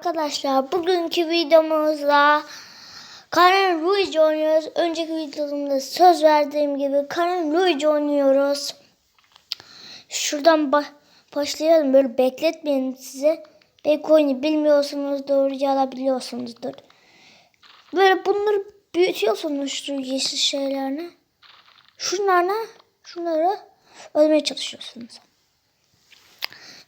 Arkadaşlar bugünkü videomuzda Karen Luigi oynuyoruz. Önceki videomda söz verdiğim gibi Karen Luigi oynuyoruz. Şuradan ba- başlayalım. Böyle bekletmeyin size. Belki oyunu bilmiyorsunuzdur ya da biliyorsunuzdur. Böyle bunları büyütüyorsunuz şu yeşil şeylerini. Şunlarla şunları ölmeye çalışıyorsunuz.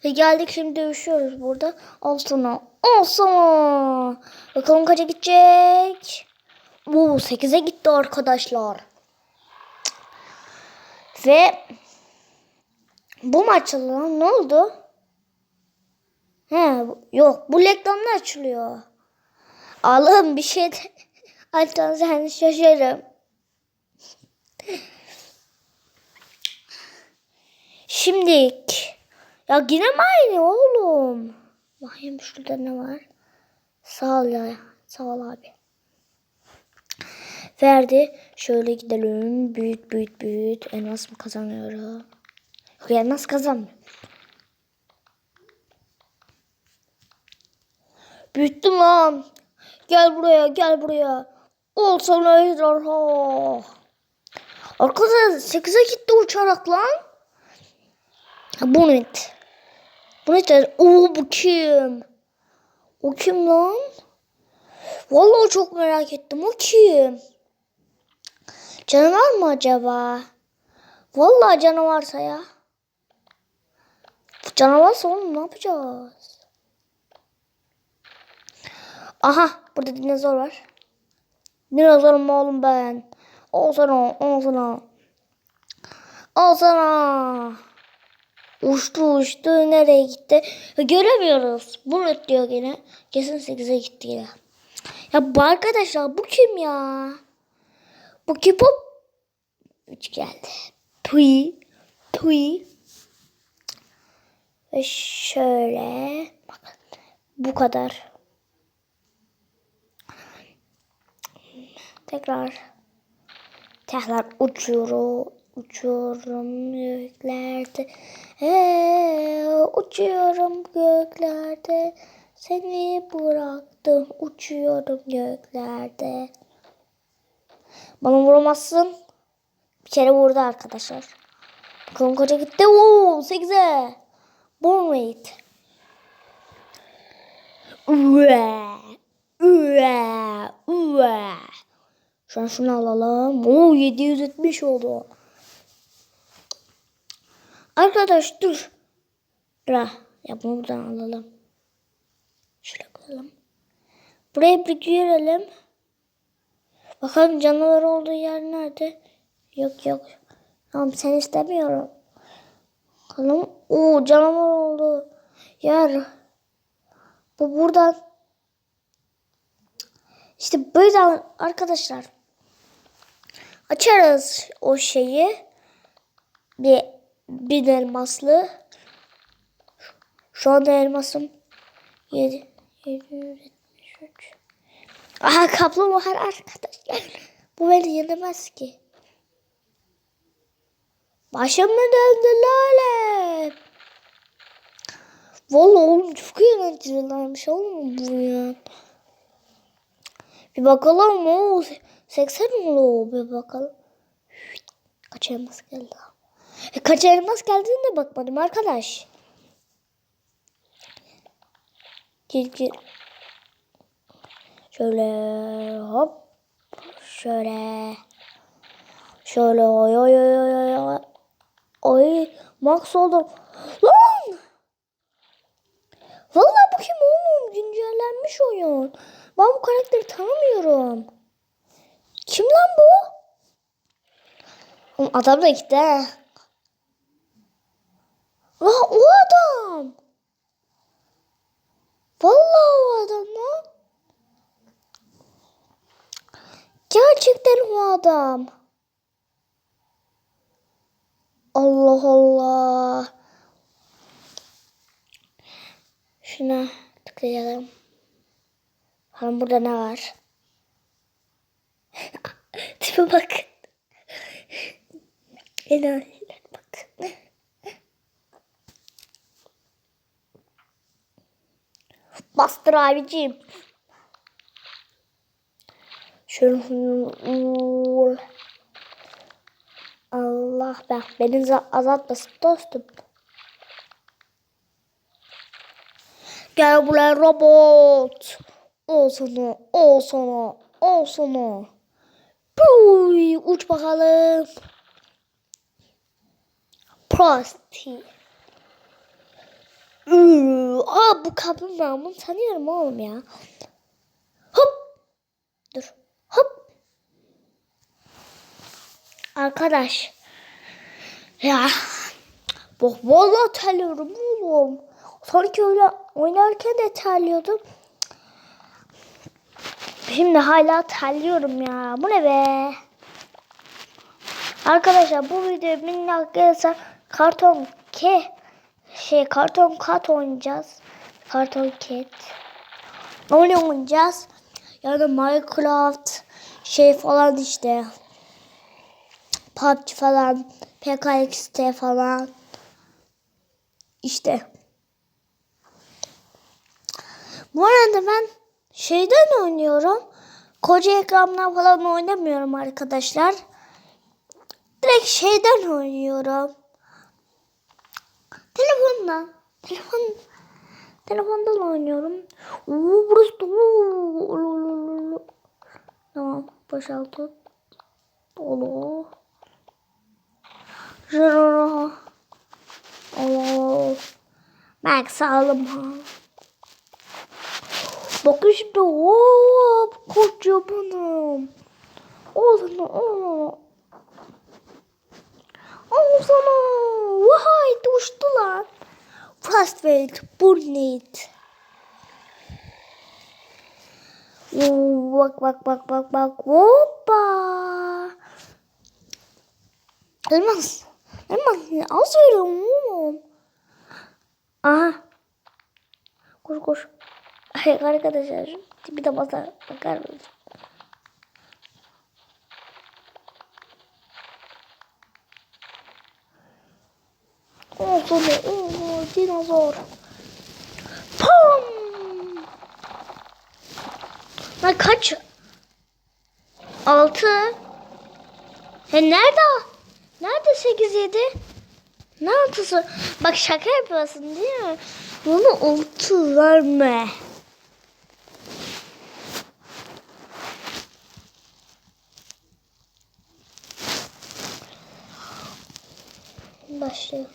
Ve geldik şimdi dövüşüyoruz burada. Al sana. Al sana. Bakalım kaça gidecek. Oo 8'e gitti arkadaşlar. Ve bu maç ne oldu? He yok bu reklamda açılıyor. Allah'ım bir şey de Altan sen şaşarım. Şimdilik ya yine mi aynı oğlum? Bakayım şurada ne var? Sağ ol ya. Sağ ol abi. Verdi. Şöyle gidelim. Büyüt büyüt büyüt. Elmas mı kazanıyorum? Yok elmas kazanmıyor. Büyüttüm lan. Gel buraya gel buraya. Ol sana ejderha. Arkadaşlar 8'e gitti uçarak lan. Bu. Bu net. Oo bu kim? O kim lan? Vallahi çok merak ettim. O kim? Canavar mı acaba? Vallahi canavarsa ya. Canavarsa oğlum ne yapacağız? Aha burada dinozor var. Dinozorum oğlum ben. Al sana, al sana. Al sana. Uçtu uçtu nereye gitti? Ya Göremiyoruz. Bunu diyor gene. Kesin 8'e gitti yine. Ya bu arkadaşlar bu kim ya? Bu kim bu? 3 geldi. Tui. Tui. Ve şöyle. Bakın. Bu kadar. Tekrar. Tekrar uçuyorum. Uçuyorum göklerde. Ee, uçuyorum göklerde. Seni bıraktım. Uçuyorum göklerde. Bana vuramazsın. Bir kere vurdu arkadaşlar. Bakalım koca gitti. Oo, 8'e. Bournemouth. Üve. Üve. Üve. Şu an şunu alalım. Oo 770 oldu. Arkadaş dur. Dur. Ya bunu buradan alalım. Şuraya koyalım. Buraya bir girelim. Bakalım canavar olduğu yer nerede? Yok yok. Tamam sen istemiyorum. Bakalım. Oo canavar oldu. Yer. Bu buradan. İşte böyle arkadaşlar. Açarız o şeyi. Bir, bir elmaslı. Şu anda elmasım 7, 773. Aha kaplumbağa arkadaşlar. Bu beni yenemez ki. Başım mı döndü lale? Vallahi oğlum çok eğlencelilermiş oğlum bu ya. Bir bakalım o 80 oldu bir bakalım. Kaç elmas geldi? Kaç elmas geldiğine bakmadım arkadaş. Gir gir. Şöyle hop. Şöyle. Şöyle oy oy oy oy oy. oy. Max oldum. Lan! Vallahi bu kim oğlum? Güncellenmiş oyun. Ben bu karakteri tanımıyorum. Kim lan bu? Adam da gitti ha. Lan o adam. Vallahi o adam lan. Gerçekten o adam. Allah Allah. Şuna tıklayalım. Bakalım burada ne var? Tipe bak. Enayiler bak. Bastır abicim. Şöyle Allah bak beni za- azaltmasın dostum. Gel buraya robot. Ol sana, ol sana, ol sana. Puy, uç bakalım. Prosti. Aa bu kaplumbağa bunu tanıyorum oğlum ya. Hop. Dur. Hop. Arkadaş. Ya. Bak vallahi terliyorum oğlum. Sanki öyle oynarken de terliyordum. Şimdi hala terliyorum ya. Bu ne be? Arkadaşlar bu video bin gelirse karton ke şey karton kat oynayacağız. Karton cat. Öyle oynayacağız. Yani Minecraft şey falan işte. PUBG falan. PKXT falan. İşte. Bu arada ben şeyden oynuyorum. Koca ekrandan falan oynamıyorum arkadaşlar. Direkt şeyden oynuyorum. Telefondan. Telefon telefondan oynuyorum. Oo burası dolu. Tamam boşaltıp dolu. Jırırı. Oo. Max alım ha. Bakın şimdi hop kocamanım. O sana o. O sana. Vay düştü lan. Frostwelt Burnit. Oo, bak bak bak bak bak. Hoppa. Elmas. Elmas. Al söyle oğlum. Aha. Koş koş. Ay arkadaşlar tipi de basa bakar mısın? Olsun be. Oo, dinozor. Pam. Lan kaç? Altı. He nerede? Nerede sekiz yedi? Ne altısı? Bak şaka yapıyorsun değil mi? Bunu altı verme. Başlayalım.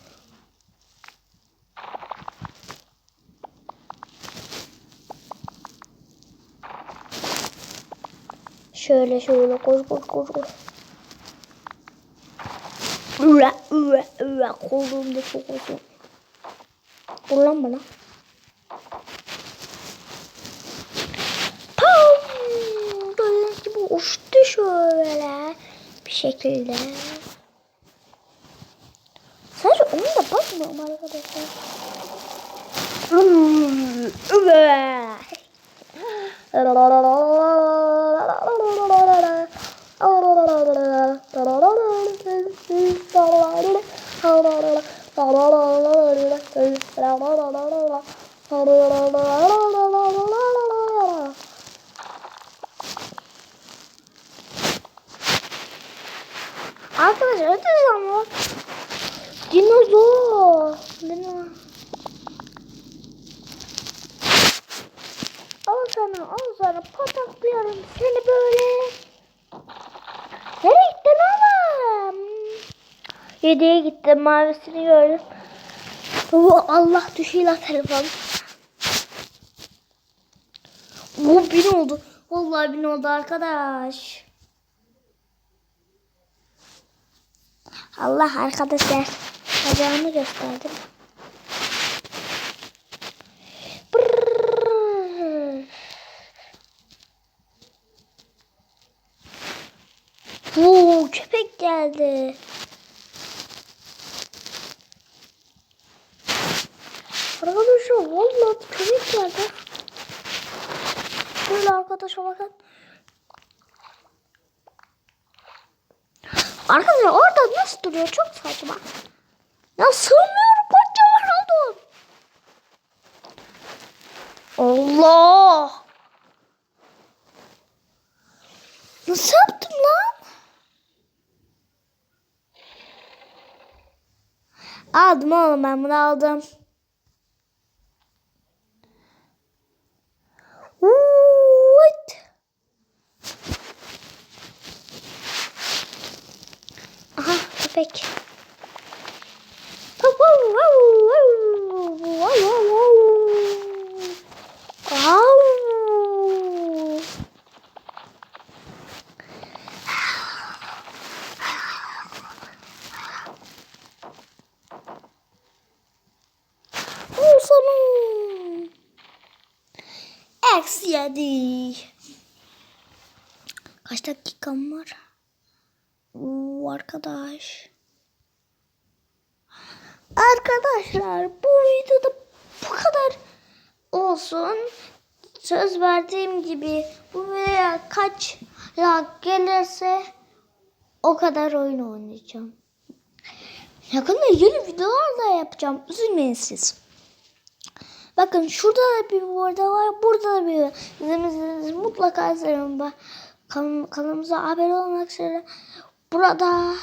Şöyle şöyle koş koş koş koş. Üre üre üre kolumda çok uzun. Dur lan bana. Pam! Böyle gibi uçtu şöyle bir şekilde. Sadece onu da bakmıyorum arkadaşlar. Üre. Arkadaşlar ötesi ama dinozor. Dinozor. Al sana al sana pataklıyorum seni böyle. Nereye gittin oğlum? Yediye gittim mavisini gördüm. Oo, Allah düşüyor telefon. Bu bin oldu. Vallahi bin oldu arkadaş. Allah arkadaşlar. Bacağımı gösterdim. Oo, köpek geldi. Arkadaşlar vallahi köpek geldi. Böyle arkadaşa bakın. Arkadaşlar orada nasıl duruyor? Çok saçma. Ya sığmıyorum kocaman oldum. Allah! Nasıl yaptım lan? Aldım oğlum ben bunu aldım. Yedi. Kaç dakikam var? Oo, arkadaş. Arkadaşlar bu videoda bu kadar olsun. Söz verdiğim gibi bu videoya kaç like gelirse o kadar oyun oynayacağım. Yakında yeni videolar da yapacağım. Üzülmeyin siz. Bakın şurada da bir burada var. Burada da bir izlemenizi mutlaka izleyin. Kanal, kanalımıza abone olmak üzere. Burada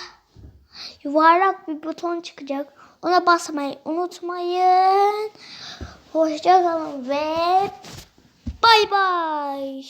yuvarlak bir buton çıkacak. Ona basmayı unutmayın. Hoşçakalın ve bay bay.